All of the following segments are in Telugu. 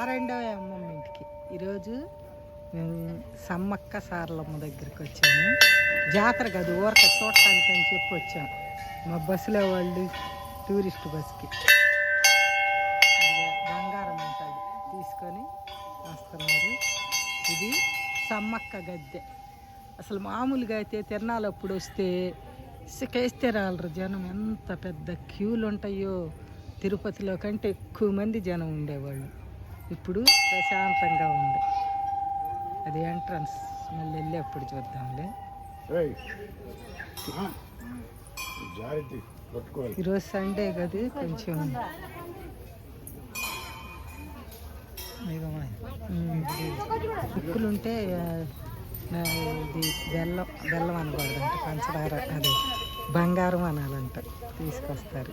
సారండవ అమ్మమ్మ ఇంటికి. ఈరోజు మేము సమ్మక్క సారలమ్మ దగ్గరికి వచ్చాము జాతర కాదు ఊరక చూడటానికి అని చెప్పి వచ్చాం. మా బస్సులో వాళ్ళు టూరిస్ట్ బస్కి బంగారం ఉంటుంది తీసుకొని వస్తున్నారు. ఇది సమ్మక్క గద్దె. అసలు మామూలుగా అయితే తిరణాలప్పుడు వస్తే సికేస్తే రాలరు జనం ఎంత పెద్ద క్యూలు ఉంటాయో తిరుపతిలో కంటే ఎక్కువ మంది జనం ఉండేవాళ్ళు. ఇప్పుడు ప్రశాంతంగా ఉంది. అది ఎంట్రన్స్. మళ్ళీ వెళ్ళి అప్పుడు చూద్దాంలే. ఈరోజు సండే కదా కొంచెం ఉక్కులుంటే ఇది బెల్లం బెల్లం అనకూడదంట పంచదార అదే బంగారం అనాలంట తీసుకొస్తారు.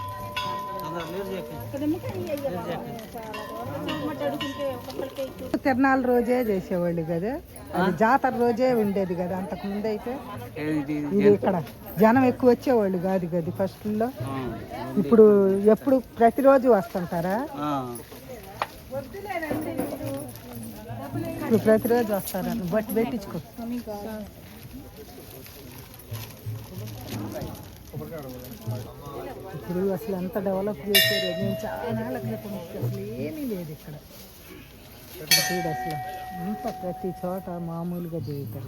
తిరణాల రోజే చేసేవాళ్ళు కదా. అది జాతర రోజే ఉండేది కదా అంతకు ముందు అయితే ఇది ఇక్కడ జనం ఎక్కువ వచ్చేవాళ్ళు కాదు కదా ఫస్ట్లో ఇప్పుడు ఎప్పుడు ప్రతిరోజు వస్తుంటారా? ఇప్పుడు ప్రతిరోజు వస్తారా? బట్టి పెట్టించుకో. ఇప్పుడు అసలు ఎంత డెవలప్ చేశారు నేను చాలా ఏళ్ళ క్రితం అసలు ఏమీ లేదు ఇక్కడ. చూడు అసలు అంత ప్రతి చోట మామూలుగా చేయటం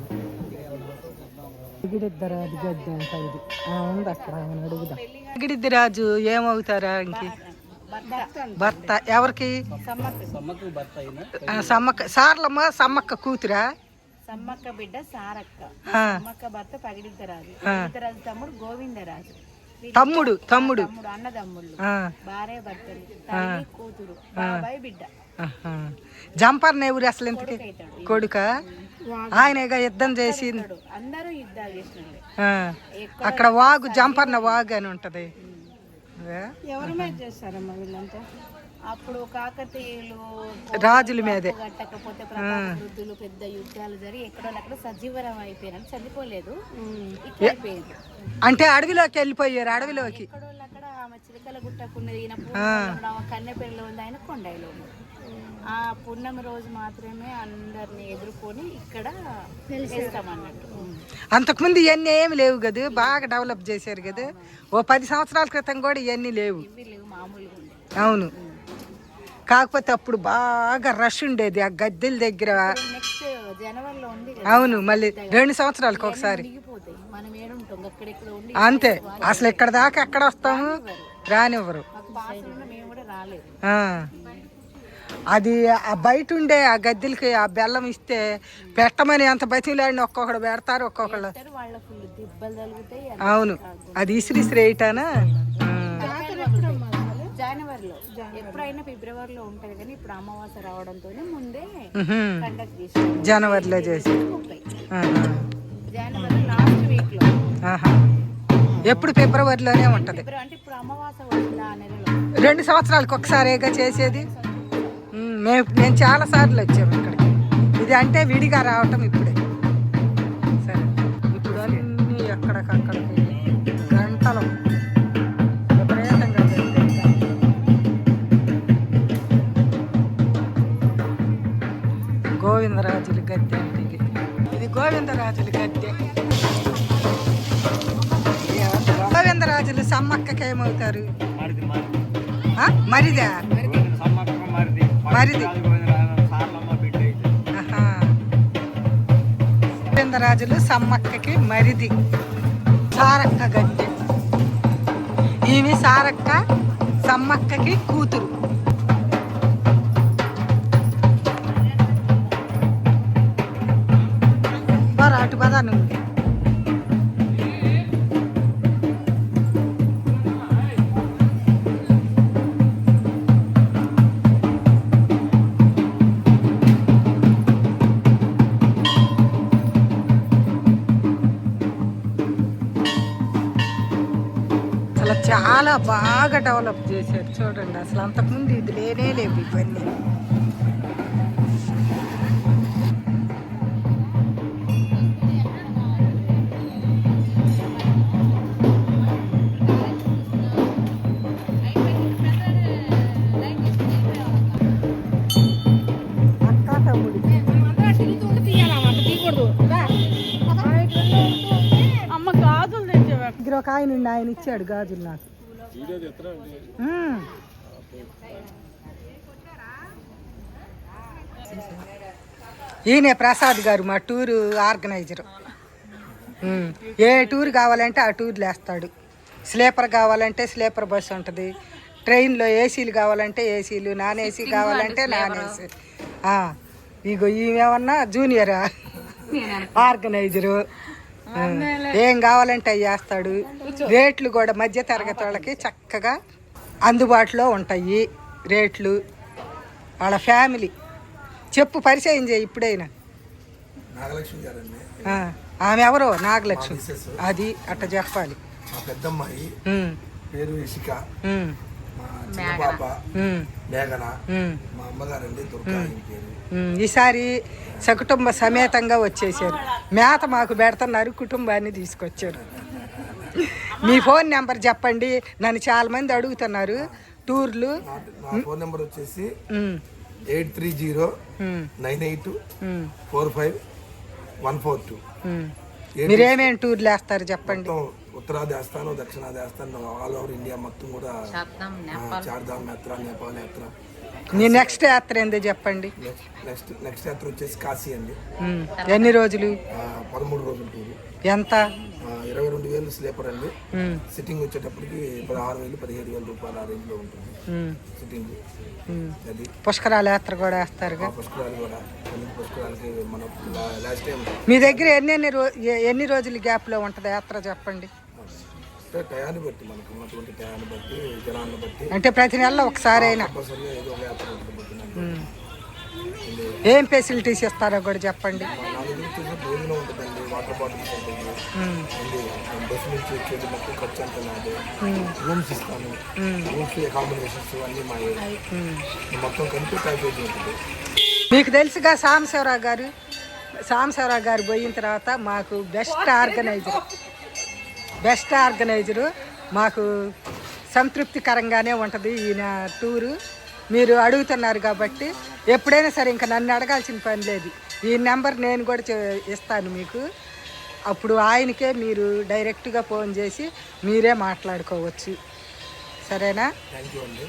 గిడిద్దరాజు గద్దె అంట ఇది. ఆ, ఉంది అక్కడ ఆమెను అడుగుదాం. గిడిద్దిరాజు ఏమవుతారా ఇంక? భర్త ఎవరికి? సమ్మక్క సార్లమ్మ సమ్మక్క కూతురా? సమ్మక్క బిడ్డ సారక్క. సమ్మక్క భర్త పగిడిద్దరాజు తమ్ముడు గోవిందరాజు. తమ్ముడు తమ్ముడు. తమ్ముడు అన్నదమ్ముళ్ళు. భార్య భర్తలు కూతురు బాబాయ్ బిడ్డ. జంపర్ నేవురు అసలు ఇంతకి కొడుక? ఆయనగా యుద్ధం చేసి. అందరూ యుద్ధాలు అక్కడ వాగు జంపర్న వాగు. అని ఉంటది? ఎవరి మీద చేస్తారమ్మా వీళ్ళంతా? అప్పుడు కాకతీయులు రాజుల మీదే. కట్టకపోతే ప్రతాపరుద్దులు పెద్ద యుద్ధాలు జరిగి ఎక్కడో అక్కడ సజీవరం అయిపోయినారు చనిపోలేదు. అయిపోయింది అంటే అడవిలోకి వెళ్ళిపోయారు అడవిలోకి. ఆ పున్నమి రోజు మాత్రమే అందరిని ఎదుర్కొని ఇక్కడ అంతకుముందు ఇవన్నీ ఏమి లేవు కదా బాగా డెవలప్ చేశారు కదా. ఓ పది సంవత్సరాల క్రితం కూడా ఇవన్నీ లేవు. అవును. కాకపోతే అప్పుడు బాగా రష్ ఉండేది ఆ గద్దెల దగ్గర. నెక్స్ట్ జనవరిలో ఉంది కదా. అవును మళ్ళీ రెండు సంవత్సరాలకు ఒకసారి దిగిపోతాయి మనం ఏడుంటాం అక్కడెక్కడ ఉండి అంతే. అసలు ఇక్కడ దాకా ఎక్కడ వస్తాము? రానివ్వరు. అది ఆ బయట ఉండే ఆ గద్దెలకి ఆ బెల్లం ఇస్తే పెట్టమని ఎంత బతిలాడిని ఒక్కొక్కడు పెడతారు ఒక్కొక్కళ్ళు. అవును. అది ఇసిరి ఇసిరేయటానా జనవరిలో. ఎప్పుడైనా ఫిబ్రవరిలో ఉంటది కానీ ఇప్పుడు అమావాస్య రావడంతో ముందే. కండక్ట్ చేసి జనవరిలో చేసి. జనవరి లాస్ట్. ఎప్పుడు ఫిబ్రవరిలోనే ఉంటది. రెండు సంవత్సరాలకు ఒకసారిగా చేసేది. మేము నేను చాలా సార్లు వచ్చాము ఇక్కడికి. ఇది అంటే విడిగా రావటం ఇప్పుడే. సరే. ఇప్పుడు అన్నీ ఎక్కడికక్కడికి గంటలు. గోవిందరాజుల గద్దె ఇది గోవిందరాజుల గద్దె. సమ్మక్కకి ఏమవుతారు? మరిది మరిది. గోవిందరాజులు సమ్మక్కకి మరిది. సారక్క గద్దె ఈమె సారక్క సమ్మక్కకి కూతురు. అటు పదా నువ్వు. చాలా బాగా డెవలప్ చేశారు. చూడండి అసలు అంతకుముందు ఇది లేనే లేవు ఇవన్నీ. అమ్మ గాజులు ఆయన ఆయన ఇచ్చాడు గాజులు నాకు. ఈయనే ప్రసాద్ గారు మా టూరు ఆర్గనైజర్. ఏ టూర్ కావాలంటే ఆ టూర్లు వేస్తాడు స్లీపర్ కావాలంటే స్లీపర్ బస్సు ఉంటుంది. ట్రైన్లో ఏసీలు కావాలంటే ఏసీలు నాన్ ఏసీ కావాలంటే నాన్ ఏసీ. ఆ, ఇగో ఈమెమన్నా జూనియర్? ఆర్గనైజరు. ఏం కావాలంటే అవి చేస్తాడు. రేట్లు కూడా మధ్య తరగతి వాళ్ళకి చక్కగా అందుబాటులో ఉంటాయి రేట్లు. వాళ్ళ ఫ్యామిలీ. చెప్పు పరిచయం చేయి ఇప్పుడైనా. నాగలక్ష్మి గారండి. ఆ, ఆమె ఎవరో? నాగలక్ష్మి. అది అట్ట చెప్పాలి. పెద్దమ్మాయి. పేరు ఇషిక. పాప మేఘన మా అమ్మగారండి పేరు. ఈసారి సకుటుంబ సమేతంగా వచ్చేసారు. మేత మాకు పెడుతున్నారు కుటుంబాన్ని తీసుకొచ్చారు. మీ ఫోన్ నెంబర్ చెప్పండి నన్ను చాలా మంది అడుగుతున్నారు. టూర్లు. నా- ఫోన్ నెంబర్ వచ్చేసి eight three zero nine eight four five one four two. Um. మీరేమేం టూర్లు వేస్తారు చెప్పండి. మొత్తం ఉత్తరాది వేస్తాను దక్షిణాది వేస్తాను ఆల్ ఓవర్ ఇండియా మొత్తం కూడా చార్ధామ్ యాత్ర నేపాల్ యాత్ర. మీ నెక్స్ట్ యాత్ర ఏందో చెప్పండి. నెక్స్ట్ నెక్స్ట్ యాత్ర వచ్చేసి కాశీ అండి. ఎన్ని రోజులు? పదమూడు రోజుల టూరు. ఎంత? ఇరవై రెండు వేలు స్లీపర్ అండి. సిట్టింగ్ వచ్చేటప్పటికి పదహారు వేలు పదిహేడు వేల రూపాయల ఆ రేంజ్లో ఉంటుంది. సిట్టింగ్. అది. పుష్కరాల యాత్ర కూడా వేస్తారుగా? ఆ పుష్కరాలు కూడా. పుష్కరాలకి మన లాస్ట్ టైం మీ దగ్గర ఎన్ని ఎన్ని రోజుల గ్యాప్లో ఉంటుంది? యాత్ర చెప్పండి. అంటే టయాన్ని బట్టి మనకు ఉన్నటువంటి టయాన్ని బట్టి జనాన్ని బట్టి. అంటే ప్రతి నెలలో ఒకసారి అయినా. కంపల్సరీగా ఏదో ఒక యాత్ర ఉంటుంది పొద్దున్న. ఉమ్. ఇది ఏం ఫెసిలిటీస్ ఇస్తారో కూడా చెప్పండి. మా భోజనం ఉంటుందండి వాటర్ బాటిల్స్ ఉంటుంది బస్సు నుంచి వచ్చేది మొత్తం ఖర్చు అంతా నాదే. ఉమ్, రూమ్స్ ఇస్తాను రూమ్స్ అకామిడేషన్స్ అన్నీ మా. మొత్తం కలిపి ప్యాకేజ్ ఉంటుంది. మీకు తెలుసుగా సాంబశివరావు గారు. సాంబశివరావు గారు పోయిన తర్వాత మాకు బెస్ట్ ఆర్గనైజర్ బెస్ట్ ఆర్గనైజరు. మాకు సంతృప్తికరంగానే ఉంటుంది ఈయన టూరు. మీరు అడుగుతున్నారు కాబట్టి ఎప్పుడైనా సరే ఇంకా నన్ను అడగాల్సిన పని లేదు. ఈ నెంబర్ నేను కూడా ఇస్తాను మీకు. అప్పుడు ఆయనకే మీరు డైరెక్ట్గా ఫోన్ చేసి మీరే మాట్లాడుకోవచ్చు. సరేనా? థ్యాంక్ యూ అండి.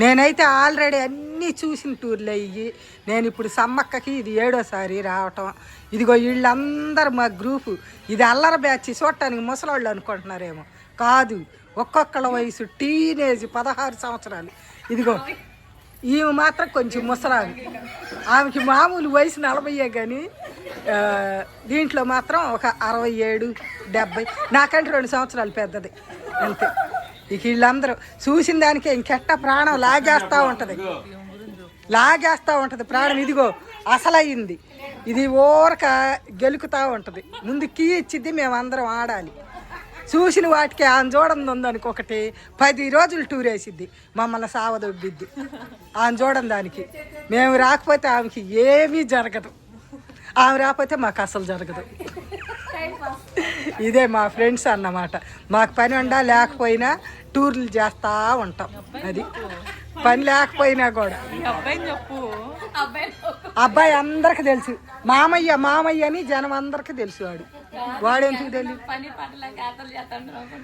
నేనైతే ఆల్రెడీ అన్నీ చూసిన టూర్లు అయ్యి నేను ఇప్పుడు సమ్మక్కకి ఇది ఏడోసారి రావటం. ఇదిగో వీళ్ళందరూ మా గ్రూపు ఇది అల్లర బ్యాచ్ చూడటానికి ముసలోళ్ళు అనుకుంటున్నారేమో. కాదు ఒక్కొక్కళ్ళ వయసు టీనేజ్ పదహారు సంవత్సరాలు. ఇదిగో ఈమె మాత్రం కొంచెం ముసలామి. ఆమెకి మామూలు వయసు నలభైయే కానీ దీంట్లో మాత్రం ఒక అరవై ఏడు డెబ్బై నాకంటే రెండు సంవత్సరాలు పెద్దది. అంతే. ఇక వీళ్ళందరూ చూసిన దానికే ఇంకెట్ట ప్రాణం లాగేస్తూ ఉంటుంది. లాగేస్తూ ఉంటుంది. ప్రాణం ఇదిగో అసలయ్యింది ఇది ఊరక గెలుకుతూ ఉంటుంది. ముందు కీ ఇచ్చిద్ది మేమందరం ఆడాలి. చూసిన వాటికి ఆమె చూడంది ఉందనుకో ఒకటి పది రోజులు టూర్ వేసిద్ది. మమ్మల్ని సావదొబ్బిద్ది. ఆమె చూడని దానికి. మేము రాకపోతే ఆమెకి ఏమీ జరగదు. ఆమె రాకపోతే మాకు అసలు జరగదు. ఇదే మా ఫ్రెండ్స్ అన్నమాట. మాకు పని ఉండా లేకపోయినా టూర్లు చేస్తూ ఉంటాం. అది. పని లేకపోయినా కూడా. అబ్బాయి అందరికి తెలుసు. మామయ్య మామయ్య అని జనం అందరికి తెలుసు వాడు. వాడెందుకు తెలియదు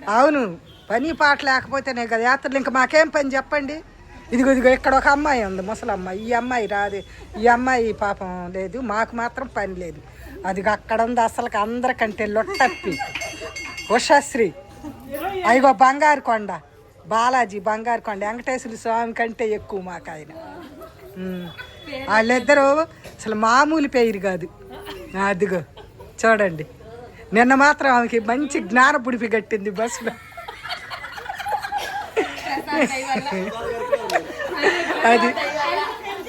అవును. పని పాట లేకపోతేనే కదా యాత్రలు. ఇంకా మాకేం పని చెప్పండి? ఇదిగో ఇదిగో ఇక్కడ ఒక అమ్మాయి ఉంది. ముసలమ్మ. ఈ అమ్మాయి రాదు. ఈ అమ్మాయి పాపం లేదు. మాకు మాత్రం పని లేదు. అది అక్కడ ఉంది అసలు అందరికంటే లొట్టప్పి. ఉషశ్రీ. అయ్యో బంగారు కొండ. బాలాజీ బంగారు కొండ. వెంకటేశ్వర స్వామి కంటే ఎక్కువ మాకు ఆయన. వాళ్ళిద్దరూ అసలు మామూలు పేరు కాదు. అదిగో చూడండి. నిన్న మాత్రం ఆమెకి మంచి జ్ఞాన పుడిపి కట్టింది బస్సులో. అది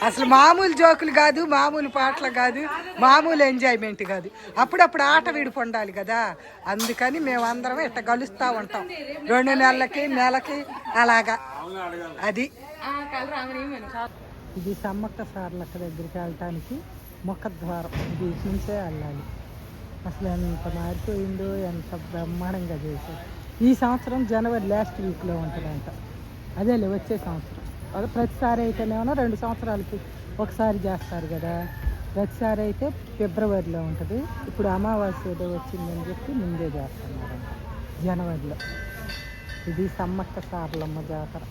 అసలు మామూలు జోకులు కాదు మామూలు పాటలు కాదు మామూలు ఎంజాయ్మెంట్ కాదు. అప్పుడప్పుడు ఆట విడిపి ఉండాలి కదా. అందుకని మేమందరం ఇట్ట కలుస్తూ ఉంటాం. రెండు నెలలకి నెలకి అలాగా. అది. ఇది సమ్మక్క సార్లక్క దగ్గరికి వెళ్ళటానికి ముఖద్వారం ఇది నుంచే వెళ్ళాలి. అసలు ఎంత మారిపోయిందో ఎంత బ్రహ్మాండంగా చేశారు. ఈ సంవత్సరం జనవరి లాస్ట్ వీక్లో ఉంటుందంట. అదేలే వచ్చే సంవత్సరం. ప్రతిసారి అయితేనేమో రెండు సంవత్సరాలకి ఒకసారి చేస్తారు కదా. ప్రతిసారి అయితే ఫిబ్రవరిలో ఉంటుంది. ఇప్పుడు అమావాస్య ఏదో వచ్చిందని చెప్పి ముందే చేస్తున్నారు. జనవరిలో. ఇది సమ్మక్క సారలమ్మ జాతర.